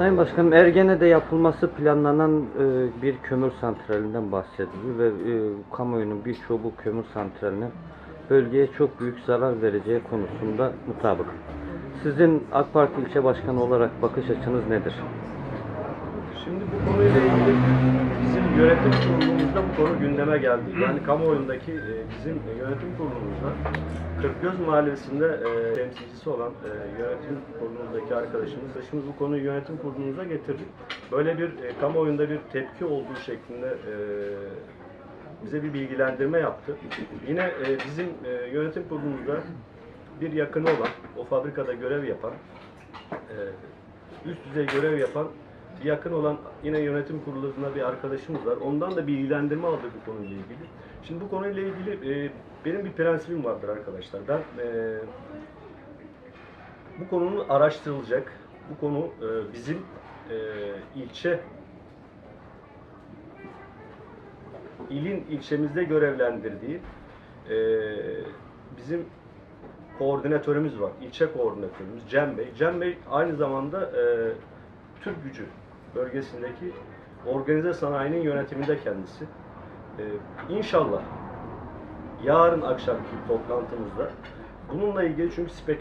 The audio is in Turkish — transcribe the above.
Sayın Başkanım, Ergene'de yapılması planlanan e, bir kömür santralinden bahsediliyor ve e, kamuoyunun birçoğu bu kömür santralinin bölgeye çok büyük zarar vereceği konusunda mutabık. Sizin AK Parti ilçe başkanı olarak bakış açınız nedir? Şimdi bu konuyla ilgili yönetim kurulumuzda bu konu gündeme geldi. Yani kamuoyundaki e, bizim yönetim kurulumuzda Kırkgöz Mahallesi'nde e, temsilcisi olan e, yönetim kurulumuzdaki arkadaşımız, arkadaşımız bu konuyu yönetim kurulumuza getirdi. Böyle bir e, kamuoyunda bir tepki olduğu şeklinde e, bize bir bilgilendirme yaptı. Yine e, bizim e, yönetim kurulumuzda bir yakını olan, o fabrikada görev yapan, e, üst düzey görev yapan yakın olan yine yönetim kurulunda bir arkadaşımız var. Ondan da bilgilendirme aldık bu konuyla ilgili. Şimdi bu konuyla ilgili e, benim bir prensibim vardır arkadaşlar. Ben e, bu konunun araştırılacak. Bu konu e, bizim e, ilçe ilin ilçemizde görevlendirdiği e, bizim koordinatörümüz var. İlçe koordinatörümüz Cem Bey. Cem Bey aynı zamanda e, Türk gücü bölgesindeki organize sanayinin yönetiminde kendisi. E, inşallah yarın akşamki toplantımızda bununla ilgili çünkü spek